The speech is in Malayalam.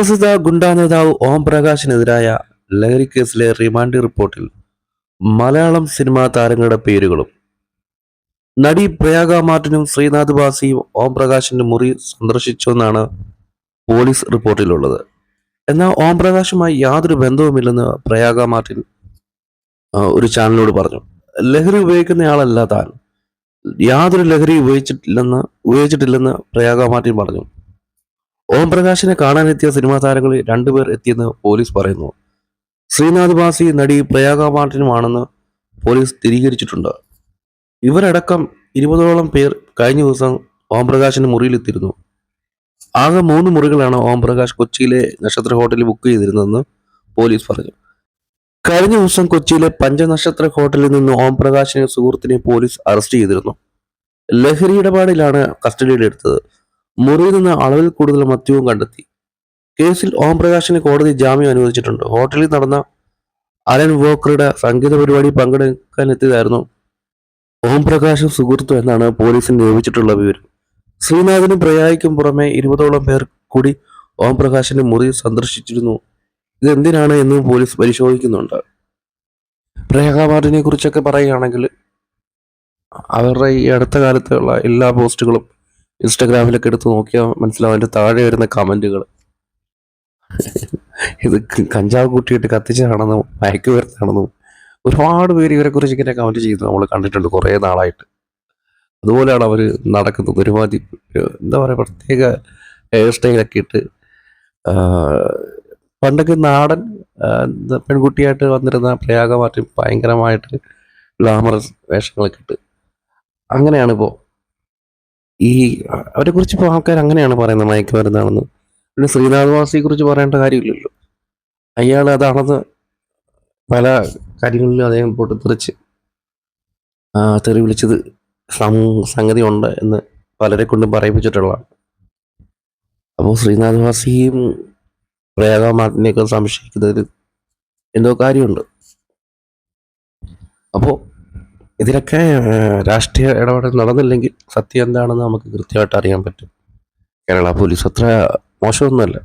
കുപ്രസിദ്ധ ഗുണ്ടാ നേതാവ് ഓം പ്രകാശിനെതിരായ ലഹരി കേസിലെ റിമാൻഡ് റിപ്പോർട്ടിൽ മലയാളം സിനിമാ താരങ്ങളുടെ പേരുകളും. നടി പ്രയാഗ മാർട്ടിനും ശ്രീനാഥ് ബാസിയും ഓം പ്രകാശിന്റെ മുറി സന്ദർശിച്ചുവെന്നാണ് പോലീസ് റിപ്പോർട്ടിലുള്ളത്. എന്നാൽ ഓം പ്രകാശുമായി യാതൊരു ബന്ധവുമില്ലെന്ന് പ്രയാഗ മാർട്ടിൻ ഒരു ചാനലിനോട് പറഞ്ഞു. ലഹരി ഉപയോഗിക്കുന്നയാളല്ല താൻ യാതൊരു ലഹരി ഉപയോഗിച്ചിട്ടില്ലെന്ന് ഉപയോഗിച്ചിട്ടില്ലെന്ന് പ്രയാഗ മാർട്ടിൻ പറഞ്ഞു. ഓം പ്രകാശിനെ കാണാനെത്തിയ സിനിമാ താരങ്ങളിൽ രണ്ടുപേർ എത്തിയെന്ന് പോലീസ് പറയുന്നു. ശ്രീനാഥ് ബാസി നടി പ്രയാഗ മാർട്ടിനുമാണെന്ന് പോലീസ് സ്ഥിരീകരിച്ചിട്ടുണ്ട്. ഇവരടക്കം ഇരുപതോളം പേർ കഴിഞ്ഞ ദിവസം ഓംപ്രകാശിന്റെ മുറിയിലെത്തിയിരുന്നു. ആകെ മൂന്ന് മുറികളാണ് ഓംപ്രകാശ് കൊച്ചിയിലെ നക്ഷത്ര ഹോട്ടലിൽ ബുക്ക് ചെയ്തിരുന്നതെന്ന് പോലീസ് പറഞ്ഞു. കഴിഞ്ഞ ദിവസം കൊച്ചിയിലെ പഞ്ചനക്ഷത്ര ഹോട്ടലിൽ നിന്ന് ഓം പ്രകാശിനെ സുഹൃത്തിനെ പോലീസ് അറസ്റ്റ് ചെയ്തിരുന്നു. ലഹരി ഇടപാടിലാണ് കസ്റ്റഡിയിലെടുത്തത്. മുറിയിൽ നിന്ന് അളവിൽ കൂടുതൽ മദ്യവും കണ്ടെത്തി. കേസിൽ ഓം പ്രകാശിന് കോടതി ജാമ്യം അനുവദിച്ചിട്ടുണ്ട്. ഹോട്ടലിൽ നടന്ന അലൻ വോക്കറുടെ സംഗീത പരിപാടി പങ്കെടുക്കാനെത്തിയതായിരുന്നു ഓം പ്രകാശും സുഹൃത്തും എന്നാണ് പോലീസിന് നിയോഗിച്ചിട്ടുള്ള വിവരം. ശ്രീനാഥിനും പ്രയായിക്കും പുറമെ ഇരുപതോളം പേർ കൂടി ഓം പ്രകാശിന്റെ മുറി സന്ദർശിച്ചിരുന്നു. ഇതെന്തിനാണ് എന്ന് പോലീസ് പരിശോധിക്കുന്നുണ്ട്. മാർട്ടിനെ കുറിച്ചൊക്കെ പറയുകയാണെങ്കിൽ അവരുടെ ഈ അടുത്ത കാലത്തുള്ള എല്ലാ പോസ്റ്റുകളും ഇൻസ്റ്റാഗ്രാമിലൊക്കെ എടുത്ത് നോക്കിയാൽ മനസ്സിലാവും അതിന്റെ താഴെ വരുന്ന കമന്റുകൾ ഇത് കഞ്ചാവ് കൂട്ടിയിട്ട് കത്തിച്ചതാണെന്നും മയക്കുമരുന്നാണെന്നും ഒരുപാട് പേര് ഇവരെക്കുറിച്ച് ഇങ്ങനെ കമന്റ് ചെയ്യുന്നത് നമ്മൾ കണ്ടിട്ടുണ്ട് കുറേ നാളായിട്ട്. അതുപോലെയാണ് അവർ നടക്കുന്നത്. ഒരുമാതിരി എന്താ പറയുക പ്രത്യേക ഹെയർ സ്റ്റൈലൊക്കെ ഇട്ട് പണ്ടൊക്കെ നാടൻ പെൺകുട്ടിയായിട്ട് വന്നിരുന്ന പ്രയാഗ മാറ്റി ഭയങ്കരമായിട്ട് ഗ്ലാമറസ് വേഷങ്ങളൊക്കെ ഇട്ട്. അങ്ങനെയാണ് ഇപ്പോൾ ഈ അവരെ കുറിച്ച് ഇപ്പോൾ ആൾക്കാർ അങ്ങനെയാണ് പറയുന്നത് മയക്കുമരുന്നാണെന്ന് പിന്നെ ശ്രീനാഥ് വാസിയെ കുറിച്ച് പറയേണ്ട കാര്യമില്ലല്ലോ. അയാൾ അതാണെന്ന് പല കാര്യങ്ങളിലും അദ്ദേഹം പൊട്ടിത്തെറിച്ച് തെറിച്ച് തെറി വിളിച്ചത് സംഗതി ഉണ്ട് എന്ന് പലരെ കൊണ്ടും പറയിപ്പിച്ചിട്ടുള്ളതാണ്. അപ്പോൾ ശ്രീനാഥ് വാസിയും പ്രയാഗ സംശയിക്കുന്നതിൽ എന്തോ കാര്യമുണ്ട്. അപ്പോൾ ഇതിലൊക്കെ രാഷ്ട്രീയ ഇടപെടൽ നടന്നില്ലെങ്കിൽ സത്യം എന്താണെന്ന് നമുക്ക് കൃത്യമായിട്ട് അറിയാൻ പറ്റും. കേരള പോലീസ് അത്ര മോശമൊന്നുമല്ല.